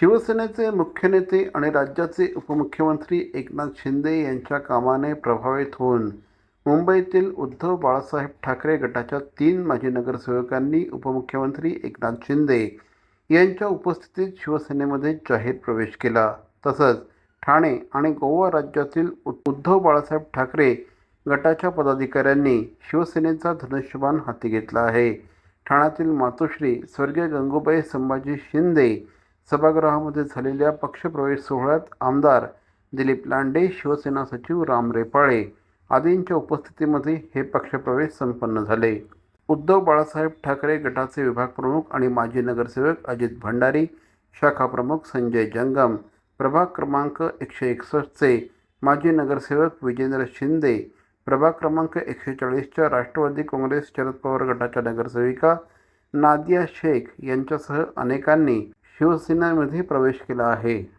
शिवसेनेचे मुख्य नेते आणि राज्याचे उपमुख्यमंत्री एकनाथ शिंदे यांच्या कामाने प्रभावित होऊन मुंबईतील उद्धव बाळासाहेब ठाकरे गटाच्या तीन माजी नगरसेवकांनी उपमुख्यमंत्री एकनाथ शिंदे यांच्या उपस्थितीत शिवसेनेमध्ये जाहीर प्रवेश केला. तसंच ठाणे आणि गोवा राज्यातील उ- उद्धव बाळासाहेब ठाकरे गटाच्या पदाधिकाऱ्यांनी शिवसेनेचा धनुष्यबाण हाती घेतला आहे. ठाण्यातील मातोश्री स्वर्गीय गंगूबाई संभाजी शिंदे सभागृहामध्ये झालेल्या पक्षप्रवेश सोहळ्यात आमदार दिलीप लांडे शिवसेना सचिव राम रेपाळे आदींच्या उपस्थितीमध्ये हे पक्षप्रवेश संपन्न झाले. उद्धव बाळासाहेब ठाकरे गटाचे विभाग प्रमुख आणि माजी नगरसेवक अजित भंडारी शाखा प्रमुख संजय जंगम प्रभाग क्रमांक एकशे एकसष्टचे माजी नगरसेवक विजेंद्र शिंदे प्रभाग क्रमांक एकशे चाळीसच्या राष्ट्रवादी काँग्रेस शरद पवार गटाच्या नगरसेविका नादिया शेख यांच्यासह अनेकांनी शिवसेनेमध्ये प्रवेश केला आहे.